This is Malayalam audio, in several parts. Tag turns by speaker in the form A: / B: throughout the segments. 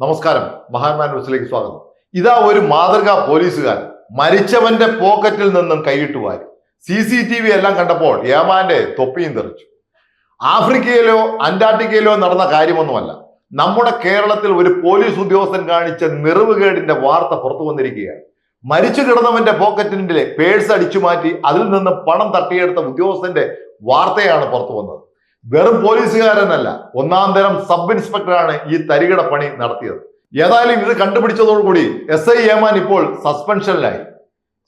A: നമസ്കാരം. മഹാന്മാൻ ന്യൂസിലേക്ക് സ്വാഗതം. ഇതാ ഒരു മാതൃകാ പോലീസുകാർ മരിച്ചവന്റെ പോക്കറ്റിൽ നിന്നും കൈയിട്ട് വാരി. സി സി ടി വി എല്ലാം കണ്ടപ്പോൾ ഏമാന്റെ തൊപ്പിയും തെറിച്ചു. ആഫ്രിക്കയിലോ അന്റാർട്ടിക്കയിലോ നടന്ന കാര്യമൊന്നുമല്ല. നമ്മുടെ കേരളത്തിൽ ഒരു പോലീസ് ഉദ്യോഗസ്ഥൻ കാണിച്ച നിറവുകേടിന്റെ വാർത്ത പുറത്തു വന്നിരിക്കുകയാണ്. മരിച്ചു കിടന്നവന്റെ പോക്കറ്റിന്റെ പേഴ്സ് അടിച്ചു മാറ്റി അതിൽ നിന്ന് പണം തട്ടിയെടുത്ത ഉദ്യോഗസ്ഥന്റെ വാർത്തയാണ് പുറത്തു വന്നത്. വെറും പോലീസുകാരനല്ല ഒന്നാം തരം സബ് ഇൻസ്പെക്ടറാണ് ഈ തരികിട പണി നടത്തിയത്. ഏതായാലും ഇത് കണ്ടുപിടിച്ചതോടുകൂടി എസ് ഐ ഏമാൻ ഇപ്പോൾ സസ്പെൻഷനിലായി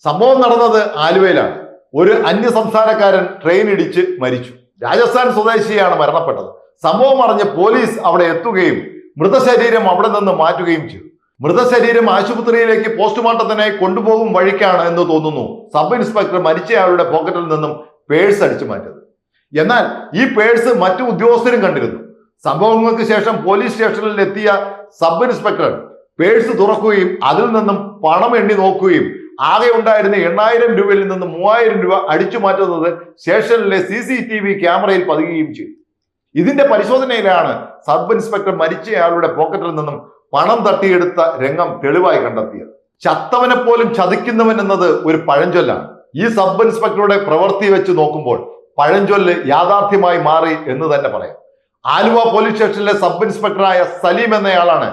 A: സംഭവം നടന്നത് ആലുവയിലാണ്. ഒരു അന്യ സംസ്ഥാനക്കാരൻ ട്രെയിൻ ഇടിച്ച് മരിച്ചു. രാജസ്ഥാൻ സ്വദേശിയാണ് മരണപ്പെട്ടത്. സംഭവം അറിഞ്ഞ് പോലീസ് അവിടെ എത്തുകയും മൃതശരീരം അവിടെ നിന്ന് മാറ്റുകയും ചെയ്തു. മൃതശരീരം ആശുപത്രിയിലേക്ക് പോസ്റ്റ്മോർട്ടത്തിനായി കൊണ്ടുപോകും വഴിക്കാണ് എന്ന് തോന്നുന്നു. സബ് ഇൻസ്പെക്ടർ മരിച്ചയാളുടെ പോക്കറ്റിൽ നിന്നും പേഴ്സ് അടിച്ചു മാറ്റിയത്. എന്നാൽ ഈ പേഴ്സ് മറ്റു ഉദ്യോഗസ്ഥരും കണ്ടിരുന്നു. സംഭവങ്ങൾക്ക് ശേഷം പോലീസ് സ്റ്റേഷനിൽ എത്തിയ സബ് ഇൻസ്പെക്ടർ പേഴ്സ് തുറക്കുകയും അതിൽ നിന്നും പണം എണ്ണി നോക്കുകയും ആകെ ഉണ്ടായിരുന്ന എണ്ണായിരം രൂപയിൽ നിന്ന് മൂവായിരം രൂപ അടിച്ചു മാറ്റുന്നത് സ്റ്റേഷനിലെ സി സി ടി വി ക്യാമറയിൽ പതിക്കുകയും ചെയ്തു. ഇതിന്റെ പരിശോധനയിലാണ് സബ് ഇൻസ്പെക്ടർ മരിച്ചയാളുടെ പോക്കറ്റിൽ നിന്നും പണം തട്ടിയെടുത്ത രംഗം തെളിവായി കണ്ടെത്തിയത്. ചത്തവനെ പോലും ചതിക്കുന്നവൻ എന്നത് ഒരു പഴഞ്ചൊല്ലാണ്. ഈ സബ് ഇൻസ്പെക്ടറുടെ പ്രവൃത്തി വെച്ച് നോക്കുമ്പോൾ പഴഞ്ചൊല്ല് യാഥാർത്ഥ്യമായി മാറി എന്ന് തന്നെ പറയാം. ആലുവ പോലീസ് സ്റ്റേഷനിലെ സബ് ഇൻസ്പെക്ടറായ സലീം എന്നയാളാണ്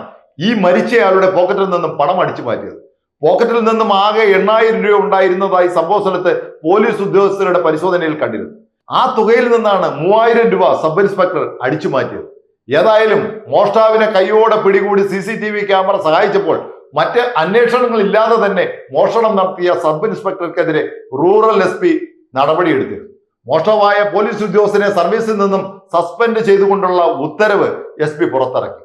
A: ഈ മരിച്ചയാളുടെ പോക്കറ്റിൽ നിന്നും പണം അടിച്ചു മാറ്റിയത്. പോക്കറ്റിൽ നിന്നും ആകെ എണ്ണായിരം രൂപ ഉണ്ടായിരുന്നതായി സംഭവ സ്ഥലത്ത് പോലീസ് ഉദ്യോഗസ്ഥരുടെ പരിശോധനയിൽ കണ്ടിരുന്നു. ആ തുകയിൽ നിന്നാണ് മൂവായിരം രൂപ സബ് ഇൻസ്പെക്ടർ അടിച്ചു മാറ്റിയത്. ഏതായാലും മോഷ്ടാവിനെ കൈയോടെ പിടികൂടി C C T V camera സഹായിച്ചപ്പോൾ മറ്റ് അന്വേഷണങ്ങൾ ഇല്ലാതെ തന്നെ മോഷണം നടത്തിയ സബ് ഇൻസ്പെക്ടർക്കെതിരെ റൂറൽ എസ് പി നടപടിയെടുത്തിരുന്നു. മോഷ്ടമായ പോലീസ് ഉദ്യോഗസ്ഥനെ സർവീസിൽ നിന്നും സസ്പെൻഡ് ചെയ്തുകൊണ്ടുള്ള ഉത്തരവ് എസ് പി പുറത്തിറക്കി.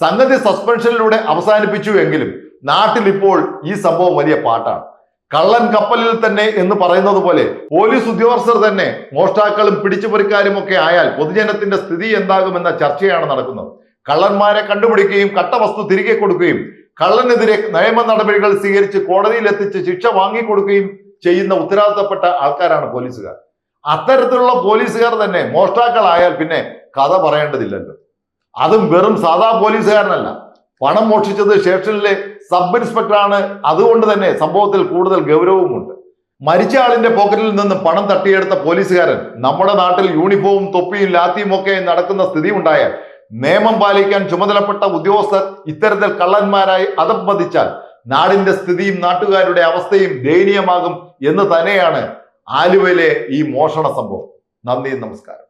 A: സംഗതി സസ്പെൻഷനിലൂടെ അവസാനിപ്പിച്ചു എങ്കിലും നാട്ടിൽ ഇപ്പോൾ ഈ സംഭവം വലിയ പാട്ടാണ്. കള്ളൻ കപ്പലിൽ തന്നെ എന്ന് പറയുന്നത് പോലെ പോലീസ് ഉദ്യോഗസ്ഥർ തന്നെ മോഷ്ടാക്കളും പിടിച്ചുപറിക്കാരും ഒക്കെ ആയാൽ പൊതുജനത്തിന്റെ സ്ഥിതി എന്താകുമെന്ന ചർച്ചയാണ് നടക്കുന്നത്. കള്ളന്മാരെ കണ്ടുപിടിക്കുകയും കട്ട വസ്തു തിരികെ കൊടുക്കുകയും കള്ളനെതിരെ നിയമ നടപടികൾ സ്വീകരിച്ച് കോടതിയിൽ എത്തിച്ച് ശിക്ഷ വാങ്ങിക്കൊടുക്കുകയും ചെയ്യുന്ന ഉത്തരവാദിത്തപ്പെട്ട ആൾക്കാരാണ് പോലീസുകാർ. അത്തരത്തിലുള്ള പോലീസുകാർ തന്നെ മോഷ്ടാക്കളായാൽ പിന്നെ കഥ പറയേണ്ടതില്ലല്ലോ. അതും വെറും സാധാ പോലീസുകാരനല്ല. പണം മോഷ്ടിച്ചത് സ്റ്റേഷനിലെ സബ് ഇൻസ്പെക്ടറാണ്. അതുകൊണ്ട് തന്നെ സംഭവത്തിൽ കൂടുതൽ ഗൗരവമുണ്ട് മരിച്ച ആളിന്റെ പോക്കറ്റിൽ നിന്ന് പണം തട്ടിയെടുത്ത പോലീസുകാരൻ നമ്മുടെ നാട്ടിൽ യൂണിഫോമും തൊപ്പിയും ലാത്തിയും ഒക്കെ നടക്കുന്ന സ്ഥിതി ഉണ്ടായാൽ നിയമം പാലിക്കാൻ ചുമതലപ്പെട്ട ഉദ്യോഗസ്ഥർ ഇത്തരത്തിൽ കള്ളന്മാരായി അധപ്പതിച്ചാൽ നാടിന്റെ സ്ഥിതിയും നാട്ടുകാരുടെ അവസ്ഥയും ദയനീയമാകും എന്ന് തന്നെയാണ് ആലുവയിലെ ഈ മോഷണ സംഭവം. നന്ദി നമസ്കാരം.